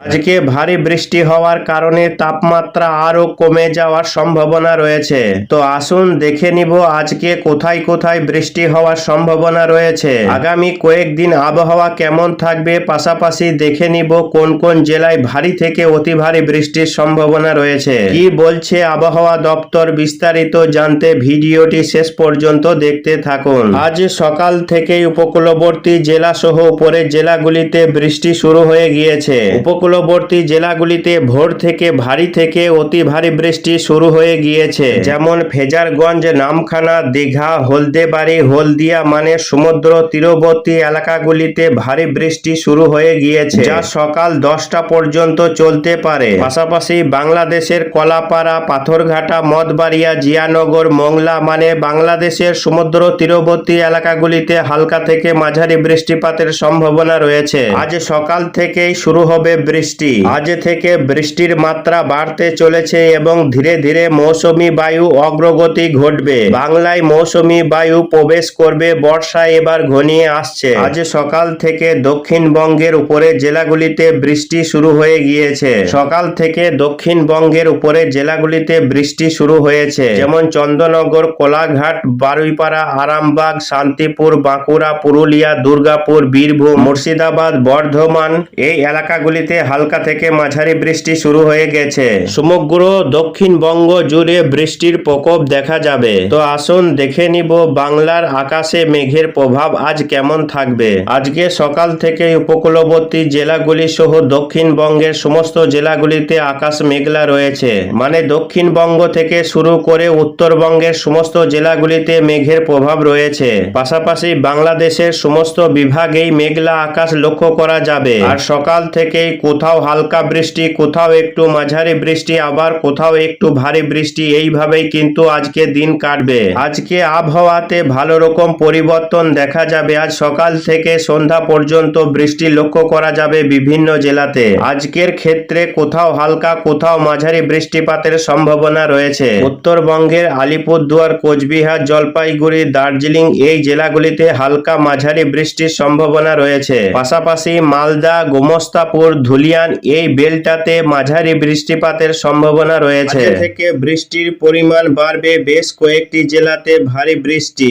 আজকে ভারী বৃষ্টি হওয়ার কারণে তাপমাত্রা আরও কমে যাওয়ার সম্ভাবনা রয়েছে। তো আসুন দেখে নিব আজকে কোথায় কোথায় বৃষ্টি হওয়ার সম্ভাবনা রয়েছে। আগামী কয়েকদিন আবহাওয়া কেমন থাকবে পাশাপাশি দেখে নিব কোন কোন জেলায় ভারী থেকে অতি ভারী বৃষ্টির সম্ভাবনা রয়েছে। কি বলছে আবহাওয়া দপ্তর বিস্তারিত জানতে ভিডিওটি শেষ পর্যন্ত দেখতে থাকুন। আজ সকাল থেকেই উপকূলবর্তী জেলা সহ উপরের জেলাগুলিতে বৃষ্টি শুরু হয়ে গিয়েছে। উপকূলবর্তী জেলাগুলিতে ভোর থেকে ভারী থেকে অতি ভারী বৃষ্টি শুরু হয়ে গিয়েছে। যেমন ফেজারগঞ্জ, নামখানা, দীঘা, হলদেবাড়ি, হলদিয়া মানে সমুদ্র তীরবর্তী এলাকাগুলিতে ভারী বৃষ্টি শুরু হয়ে গিয়েছে, যা সকাল দশটা পর্যন্ত চলতে পারে। পাশাপাশি বাংলাদেশের কলাপাড়া, পাথরঘাটা, মদবাড়িয়া, জিয়ানগর, মোংলা মানে বাংলাদেশের সমুদ্র তীরবর্তী এলাকাগুলিতে হালকা থেকে মাঝারি বৃষ্টিপাতের সম্ভাবনা রয়েছে। আজ সকাল থেকেই শুরু হবে বৃষ্টি। আজ থেকে বৃষ্টির মাত্রা বাড়তে চলেছে এবং ধীরে ধীরে মৌসুমী বায়ু অগ্রগতি ঘটবে। বাংলায় মৌসুমী বায়ু প্রবেশ করবে, বর্ষা এবার ঘনিয়ে আসছে। আজ সকাল থেকে দক্ষিণবঙ্গের উপরে জেলাগুলিতে বৃষ্টি শুরু হয়ে গিয়েছে। সকাল থেকে দক্ষিণবঙ্গের উপরে জেলাগুলিতে বৃষ্টি শুরু হয়েছে। যেমন চন্দ্রনগর, কোলাঘাট, বারুইপাড়া, আরামবাগ, শান্তিপুর, বাঁকুড়া, পুরুলিয়া, দুর্গাপুর, বীরভূম, মুর্শিদাবাদ, বর্ধমান এই এলাকাগুলিতে হালকা থেকে মাঝারি বৃষ্টি শুরু হয়ে গেছে। সমগ্র দক্ষিণবঙ্গ জুড়ে বৃষ্টির প্রকোপ দেখা যাবে। তো আসুন দেখে নিব বাংলার আকাশে মেঘের প্রভাব আজ কেমন থাকবে। আজকে সকাল থেকে উপকূলবর্তী জেলাগুলি সহ দক্ষিণবঙ্গের সমস্ত জেলাগুলিতে আকাশ মেঘলা রয়েছে। মানে দক্ষিণবঙ্গ থেকে শুরু করে উত্তরবঙ্গের সমস্ত জেলাগুলিতে মেঘের প্রভাব রয়েছে। পাশাপাশি বাংলাদেশের সমস্ত বিভাগেই মেঘলা আকাশ লক্ষ্য করা যাবে। আর সকাল থেকেই কোথাও হালকা বৃষ্টি, কোথাও একটু মাঝারি বৃষ্টি, আবার কোথাও একটু ভারী বৃষ্টি, এইভাবেই কিন্তু আজকে দিন কাটবে। আজকে আবহাওয়াতে ভালো রকম পরিবর্তন দেখা যাবে। আজ সকাল থেকে সন্ধ্যা পর্যন্ত বৃষ্টি লক্ষ্য করা যাবে বিভিন্ন জেলাতে। আজকের ক্ষেত্রে কোথাও হালকা, কোথাও মাঝারি বৃষ্টিপাতের সম্ভাবনা রয়েছে। উত্তরবঙ্গের আলিপুরদুয়ার, কোচবিহার, জলপাইগুড়ি, দার্জিলিং এই জেলাগুলিতে হালকা মাঝারি বৃষ্টির সম্ভাবনা রয়েছে। পাশাপাশি মালদা, গোমস্তাপুর ধুলিয়ান এই বেলটাতে মাঝারি বৃষ্টিপাতের সম্ভাবনা রয়েছে। থেকে বৃষ্টির পরিমাণ বাড়বে বেশ কয়েকটি জেলাতে ভারী বৃষ্টি।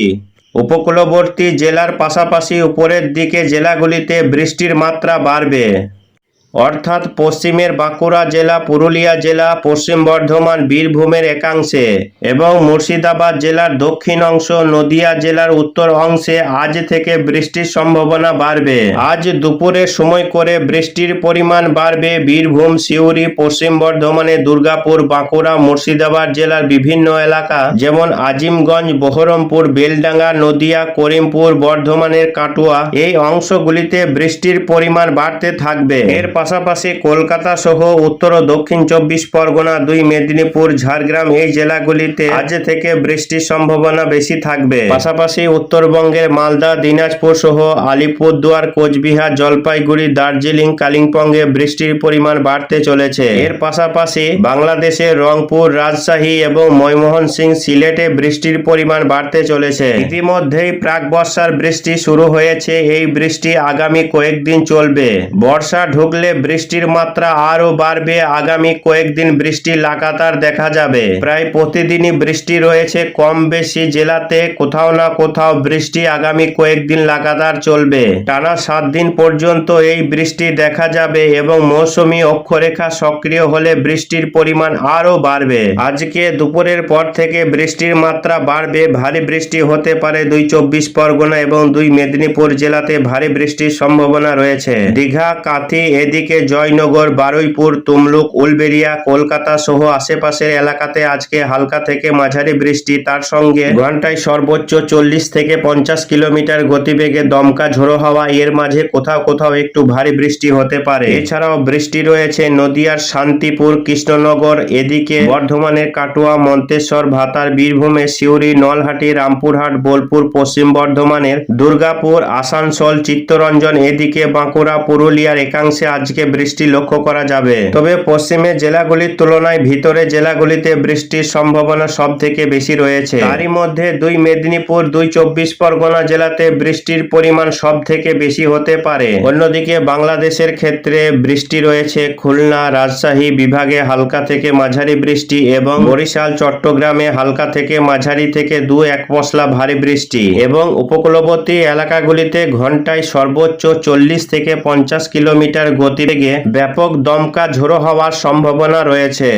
উপকূলবর্তী জেলার পাশাপাশি উপরের দিকে জেলাগুলিতে বৃষ্টির মাত্রা বাড়বে। অর্থাৎ পশ্চিমের বাঁকুড়া জেলা, পুরুলিয়া জেলা, পশ্চিম বর্ধমান, বীরভূমের একাংশে এবং মুর্শিদাবাদ জেলার দক্ষিণ অংশ, নদিয়া জেলার উত্তর অংশে আজ থেকে বৃষ্টির সম্ভাবনা বাড়বে। আজ দুপুরের সময় করে বৃষ্টির পরিমাণ বাড়বে। বীরভূম, সিউড়ি, পশ্চিম বর্ধমানে দুর্গাপুর, বাঁকুড়া, মুর্শিদাবাদ জেলার বিভিন্ন এলাকা যেমন আজিমগঞ্জ, বহরমপুর, বেলডাঙ্গা, নদিয়া, করিমপুর, বর্ধমানের কাটুয়া এই অংশগুলিতে বৃষ্টির পরিমাণ বাড়তে থাকবে। এর পাশাপাশি কলকাতা সহ উত্তর ও দক্ষিণ চব্বিশ পরগনা দুই, মেদিনীপুর, ঝাড়গ্রাম এই জেলাগুলিতে আজ থেকে বৃষ্টির সম্ভাবনা বেশি থাকবে। পাশাপাশি উত্তরবঙ্গের মালদা, দিনাজপুর সহ আলিপুরদুয়ার, কোচবিহার, জলপাইগুড়ি, দার্জিলিং, কালিম্পংয়ে বৃষ্টির পরিমাণ বাড়তে চলেছে। এর পাশাপাশি বাংলাদেশের রংপুর, রাজশাহী এবং ময়মোহন সিং সিলেটে বৃষ্টির পরিমাণ বাড়তে চলেছে। ইতিমধ্যেই প্রাক বর্ষার বৃষ্টি শুরু হয়েছে। এই বৃষ্টি আগামী কয়েকদিন চলবে। বর্ষা ঢুকলে বৃষ্টির মাত্রা আরও বাড়বে। আগামী কয়েকদিন বৃষ্টি লাগাতার দেখা যাবে। প্রায় প্রতিদিনই বৃষ্টি রয়েছে কম বেশি জেলাতে। কোথাও না কোথাও বৃষ্টি আগামী কয়েকদিন লাগাতার চলবে। টানা সাত দিন পর্যন্ত এই বৃষ্টি দেখা যাবে এবং মৌসুমি অক্ষরেখা সক্রিয় হলে বৃষ্টির পরিমাণ আরও বাড়বে। আজকে দুপুরের পর থেকে বৃষ্টির মাত্রা বাড়বে। ভারী বৃষ্টি হতে পারে দুই চব্বিশ পরগনা এবং দুই মেদিনীপুর জেলাতে ভারী বৃষ্টির সম্ভাবনা রয়েছে। দীঘা, কাথি এদিকে জয়নগর, বারুইপুর, তুমলুক উলবেরিয়া কলকাতা সহ আশেপাশের এলাকাতে আজকে হালকা থেকে মাঝারি বৃষ্টি। তার সঙ্গে ঘন্টায় সর্বোচ্চ চল্লিশ থেকে পঞ্চাশ কিলোমিটার গতিবেগে দমকা ঝোড়ো হাওয়া। এর মাঝে কোথাও কোথাও একটু ভারী বৃষ্টি হতে পারে। এছাড়াও বৃষ্টি রয়েছে নদিয়ার শান্তিপুর, কৃষ্ণনগর, এদিকে বর্ধমানের কাটুয়া, মন্তেশ্বর, ভাতার, বীরভূমে সিউড়ি, নলহাটি, রামপুরহাট, বোলপুর, পশ্চিম বর্ধমানের দুর্গাপুর, আসানসোল, চিত্তরঞ্জন, এদিকে বাঁকুড়া, পুরুলিয়ার একাংশে আজকে আজকে বৃষ্টি লক্ষ্য করা যাবে। তবে পশ্চিমে জেলাগুলির তুলনায় ভিতরে জেলাগুলিতে বৃষ্টির সম্ভাবনা সব থেকে বেশি রয়েছে। তারই মধ্যে দুই মেদিনীপুর, দুই চব্বিশ পরগনা জেলাতে বৃষ্টির পরিমাণ সব থেকে বেশি হতে পারে। অন্যদিকে বাংলাদেশের ক্ষেত্রে বৃষ্টি রয়েছে খুলনা, রাজশাহী বিভাগে হালকা থেকে মাঝারি বৃষ্টি এবং বরিশাল, চট্টগ্রামে হালকা থেকে মাঝারি থেকে দু এক পশলা ভারী বৃষ্টি এবং উপকূলবর্তী এলাকাগুলিতে ঘন্টায় সর্বোচ্চ চল্লিশ থেকে পঞ্চাশ কিলোমিটার গতিবেগে ব্যাপক দমকা ঝোড়ো হওয়ার সম্ভাবনা রয়েছে।